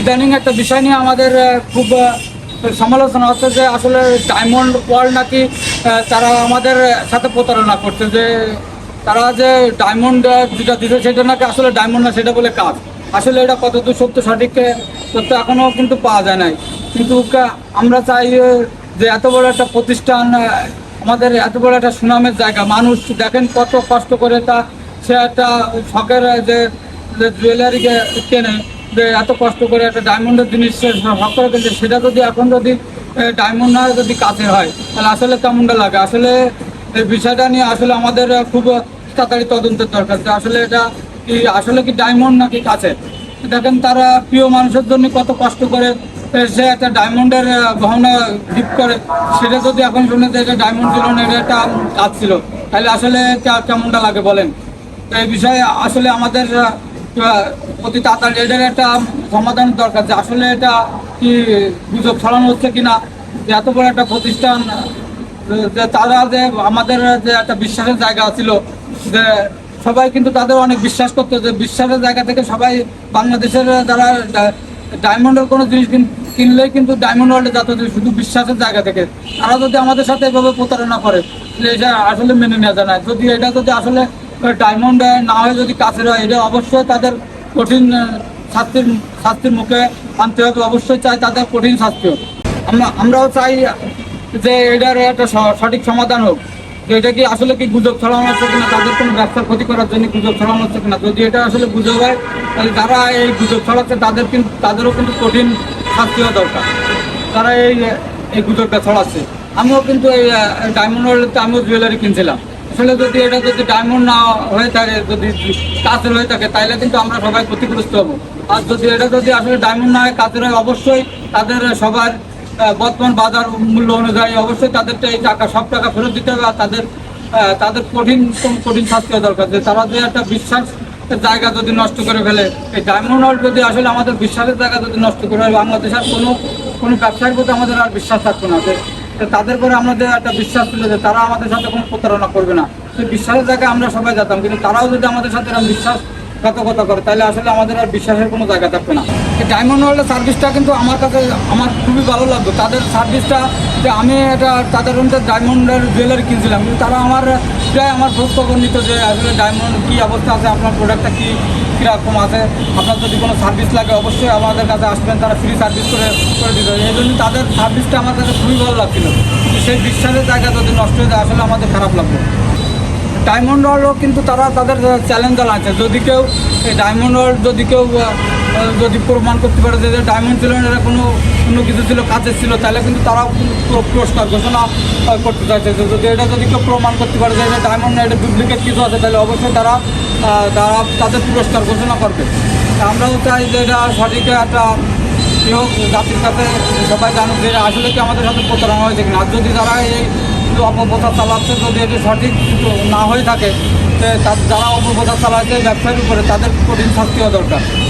ইদানিং একটা বিষয় নিয়ে আমাদের খুব সমালোচনা হচ্ছে যে আসলে ডায়মন্ড ওয়ার্ল্ড নাকি তারা আমাদের সাথে প্রতারণা করছে যে তারা যে ডায়মন্ড যেটা দিচ্ছে সেটা নাকি আসলে ডায়মন্ড না সেটা বলে কাজ। আসলে এটা কতদূর সত্য, সঠিক তথ্য এখনও কিন্তু পাওয়া যায় নাই। কিন্তু আমরা চাই যে এত বড় একটা প্রতিষ্ঠান আমাদের এত বড় একটা সুনামের জায়গা। মানুষ দেখেন কত কষ্ট করে তা, সে একটা শখের যে যে জুয়েলারিকে কেনে। যে এত কষ্ট করে একটা ডায়মন্ডের জিনিস শখ করে সেটা যদি এখন যদি ডায়মন্ড না যদি কাছে হয়, তাহলে আসলে কেমনটা লাগে? আসলে এই বিষয়টা নিয়ে আসলে আমাদের খুব তাড়াতাড়ি তদন্তের দরকার। যে আসলে এটা কি, আসলে কি ডায়মন্ড নাকি কাছে দেখেন তারা প্রিয় মানুষের জন্য কত কষ্ট করে সে একটা ডায়মন্ডের গহনা গিফট করে। সেটা যদি এখন শুনে যে এটা ডায়মন্ড ছিল না, এটা একটা কাজ ছিল। তাহলে আসলে কেমনটা লাগে বলেন? এই বিষয়ে আসলে আমাদের অতি তাড়াতাড়ি এটার একটা সমাধান দরকার যে আসলে এটা কি গুজব ছড়ানো হচ্ছে কিনা, যে এত বড় একটা প্রতিষ্ঠান, যে তারা যে আমাদের যে একটা বিশ্বাসের জায়গা ছিল, যে সবাই কিন্তু তাদের অনেক বিশ্বাস করতো, যে বিশ্বাসের জায়গা থেকে সবাই বাংলাদেশের যারা ডায়মন্ডের কোনো জিনিস কিন- কিনলেই কিন্তু ডায়মন্ড ওয়ার্ল্ডে যাতে শুধু বিশ্বাসের জায়গা থেকে। তারা যদি আমাদের সাথে এভাবে প্রতারণা করে এটা আসলে মেনে নেওয়া যায় না। যদি এটা যদি আসলে ডায়মন্ড না হয়ে যদি কাছের হয়, এটা অবশ্যই তাদের কঠিন শাস্তির শাস্তির মুখে আনতে হবে। অবশ্যই চাই তাদের কঠিন শাস্তি হোক। আমরা, আমরাও চাই যে এটার একটা সঠিক সমাধান হোক। যে এটা কি আসলে কি গুজব ছড়ানো হচ্ছে কিনা, তাদের কোনো ব্যবসার ক্ষতি করার জন্য গুজব ছড়ানো হচ্ছে কিনা। যদি এটা আসলে গুজব হয়, তাহলে যারা এই গুজব ছড়াচ্ছে, তাদের কিন্তু তাদেরও কিন্তু কঠিন শাস্তি হওয়া দরকার। তারা এই এই গুজবটা ছড়াচ্ছে। আমিও কিন্তু এই ডায়মন্ড আমিও জুয়েলারি কিনছিলাম। আসলে যদি এটা যদি ডায়মন্ড না হয়ে থাকে, যদি কাজের হয়ে থাকে তাহলে কিন্তু আমরা সবাই ক্ষতিগ্রস্ত হব। আর যদি এটা যদি আসলে ডায়মন্ড না হয় কাজের হয়, অবশ্যই তাদের সবার বর্তমান বাজার মূল্য অনুযায়ী অবশ্যই তাদেরটা এই টাকা, সব টাকা ফেরত দিতে হবে, আর তাদের তাদের কঠিন কঠিন শাস্তি দরকার। যে তারা যে একটা বিশ্বাস জায়গা যদি নষ্ট করে ফেলে, এই ডায়মন্ড ওয়ার্ল্ড যদি আসলে আমাদের বিশ্বাসের জায়গা যদি নষ্ট করে ফেলে, বাংলাদেশের কোনো কোনো ব্যবসায়ীর প্রতি আমাদের আর বিশ্বাস থাকতো না। যে তাদের পরে আমাদের একটা বিশ্বাস ছিল যে তারা আমাদের সাথে কোনো প্রতারণা করবে না। সেই বিশ্বাসের জায়গায় আমরা সবাই যেতাম, কিন্তু তারাও যদি আমাদের সাথে এরকম বিশ্বাস ঘাতকতা করে, তাহলে আসলে আমাদের আর বিশ্বাসের কোনো জায়গা থাকবে না। ডায়মন্ড ওয়ার্ল্ডের সার্ভিসটা কিন্তু আমার কাছে, আমার খুবই ভালো লাগতো। তাদের সার্ভিসটা যে আমি এটা, তাদের মধ্যে ডায়মন্ডের জুয়েলারি কিনছিলাম। কিন্তু তারা আমার, প্রায় আমার খোঁজ খবর যে আসলে ডায়মন্ড কী অবস্থা আছে, আপনার প্রোডাক্টটা কী? কীরকম আছে? আপনার যদি কোনো সার্ভিস লাগে, অবশ্যই আমাদের কাছে আসবেন, তারা ফ্রি সার্ভিস করে করে দিত এই জন্য তাদের সার্ভিসটা আমার কাছে খুবই ভালো লাগছিল। কিন্তু সেই বিশ্বাসের জায়গা যদি নষ্ট হয়ে যায়, আসলে আমাদের খারাপ লাগবে। ডায়মন্ড ওয়ার্ল্ডও কিন্তু তারা তাদের চ্যালেঞ্জ আছে। যদি কেউ, এই ডায়মন্ড ওয়ার্ল্ড যদি কেউ যদি প্রমাণ করতে পারে যে ডায়মন্ড ছিল না কোনো অন্য কিছু ছিল কাজের ছিল, তাহলে কিন্তু পুরো পুরস্কার ঘোষণা করতে চাইছে। যদি এটা যদি কেউ প্রমাণ করতে পারে যে ডায়মন্ড এটা ডুপ্লিকেট কিছু আছে, তাহলে অবশ্যই তারা তারা তাদের পুরস্কার ঘোষণা করবে। আমরাও চাই যে এটা সঠিক একটা কি হোক, জাতির সাথে সবাই জানুক যে আসলে কি আমাদের সাথে প্রতারণা হয়েছে কিনা। আর যদি তারা এই অপপ্রচার চালাচ্ছে, যদি এটি সঠিক না হয়ে থাকে যারা অপপ্রচার চালাচ্ছে ব্যবসায়ের উপরে, তাদের কঠিন শাস্তি হওয়া দরকার।